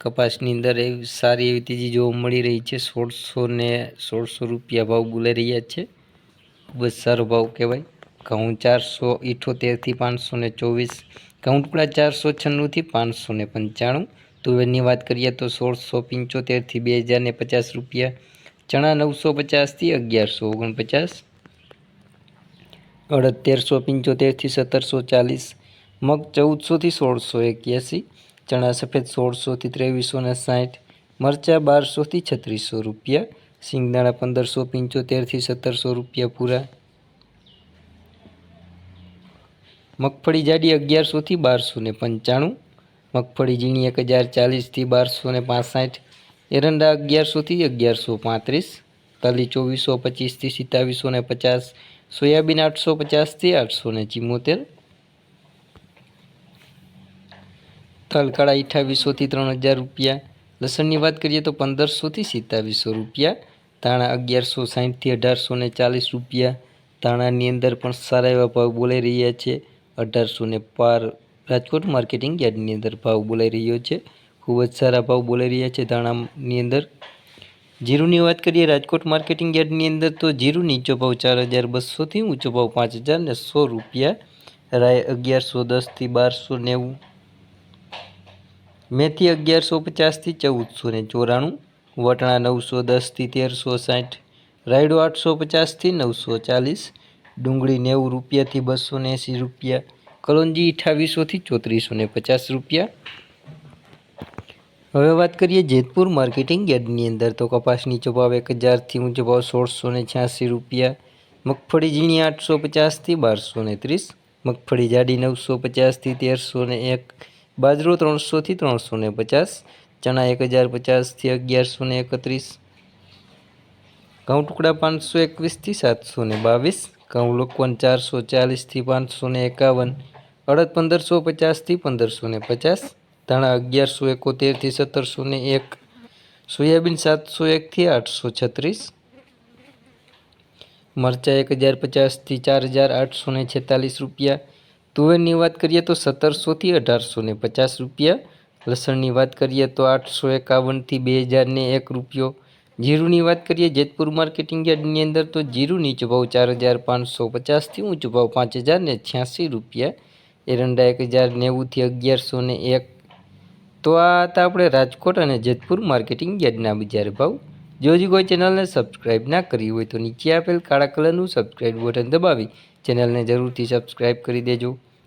કપાસની અંદર એવી સારી એવી તેજી જોવા મળી રહી છે. સોળસો ને સોળસો રૂપિયા ભાવ બોલાઈ રહ્યા છે. ખૂબ જ સારો ભાવ કહેવાય. ઘઉં ચારસો ઇઠોતેરથી પાંચસો ને ચોવીસ, ઘઉં ટુકડા ચારસો છન્નુંથી પાંચસો ને પંચાણું. તુવેરની વાત કરીએ તો સોળસો પંચોતેરથી બે હજાર ને પચાસ રૂપિયા, ચણા નવસો પચાસથી અગિયારસો ઓગણપચાસ, અડદ તેરસો પંચોતેરથી સત્તરસો ચાલીસ, મગ ચૌદસોથી સોળસો એક્યાસી ચણા સફેદ સોળસોથી ત્રેવીસો ને સાઠ, મરચાં બારસોથી છત્રીસો રૂપિયા, સિંગદાણા પંદરસો પંચોતેરથી સત્તરસો રૂપિયા પૂરા. મગફળી જાડી અગિયારસોથી બારસો ને પંચાણું, મગફળી ઝીણી એક હજાર ચાલીસથી બારસો ને પાસઠ, એરંડા અગિયારસોથી અગિયારસો પાંત્રીસ, તલી ચોવીસો પચીસથી સિત્તાવીસો ને પચાસ, સોયાબીન આઠસો પચાસથી આઠસો ને ચિમ્મોતેર તલકાળા અઠ્ઠાવીસોથી ત્રણ હજાર રૂપિયા. લસણની વાત કરીએ તો પંદરસોથી સિત્તાવીસો રૂપિયા. ધાણા અગિયારસો સાઠથી અઢારસો ને ચાલીસ રૂપિયા. ધાણાની અંદર પણ સારા એવા ભાવ બોલાઈ રહ્યા છે. અઢારસો ને પાર રાજકોટ માર્કેટિંગ યાર્ડની અંદર ભાવ બોલાઈ રહ્યો છે. ખૂબ જ સારા ભાવ બોલાઈ રહ્યા છે ધાણાની અંદર. જીરુની વાત કરીએ રાજકોટ માર્કેટિંગ યાર્ડની અંદર તો જીરુ નીચો ભાવ ચાર હજાર બસોથી ઊંચો ભાવ પાંચ હજાર ને સો રૂપિયા. રાય અગિયારસો દસથી બારસો નેવું. મેથી અગિયારસો પચાસથી ચૌદસો ને ચોરાણું, વટણા નવસો દસથી તેરસો સાઠ, રાયડો આઠસો પચાસથી નવસો ચાલીસ, ડુંગળી નેવું રૂપિયાથી બસો ને એંસી રૂપિયા, કલોંજી અઠાવીસોથી ચોત્રીસો ને પચાસ રૂપિયા. હવે વાત કરીએ જેતપુર માર્કેટિંગ યાર્ડની અંદર તો કપાસ નીચો ભાવ એક હજારથી ઊંચો ભાવ સોળસો ને છ્યાસી રૂપિયા, મગફળી ઝીણી આઠસો પચાસથી બારસો ને ત્રીસ, મગફળી જાડી નવસો પચાસથી તેરસો ને એક બાજરો ત્રણસોથી ત્રણસો ને પચાસ, ચણા એક હજાર પચાસથી અગિયારસો ને એકત્રીસ, ઘઉં ટુકડા પાંચસો એકવીસથી સાતસો ને બાવીસ, ઘઉં લોકવન ચારસો ચાલીસથી પાંચસો ને એકાવન, અડદ પંદરસો પચાસથી પંદરસો ને પચાસ, ધાણા અગિયારસો એકોતેરથી સત્તરસો ને એક, સોયાબીન સાતસો એકથી આઠસો છત્રીસ, મરચાં એક હજાર પચાસથી ચાર હજાર આઠસો ને છેતાલીસ રૂપિયા તુવેરની વાત કરીએ તો સત્તરસોથી અઢારસો ને પચાસ રૂપિયા. લસણની વાત કરીએ તો આઠસો એકાવનથી બે હજારને એક રૂપિયો. જીરુની વાત કરીએ જેતપુર માર્કેટિંગ યાર્ડની અંદર તો જીરું નીચો ભાવ ચાર હજાર પાંચસો પચાસથી ઊંચો ભાવ પાંચ હજાર ને છ્યાસી રૂપિયા. એરંડા એક હજાર નેવુંથી અગિયારસો ને એક. તો આ હતા આપણે રાજકોટ અને જેતપુર માર્કેટિંગ યાર્ડના બજાર ભાવ. જો હજી કોઈ ચેનલને સબસ્ક્રાઇબ ના કરી હોય તો નીચે આપેલ કાળા કલરનું સબસ્ક્રાઇબ બટન દબાવી. ચેનલને જરૂરથી સબસ્ક્રાઇબ કરી દેજો.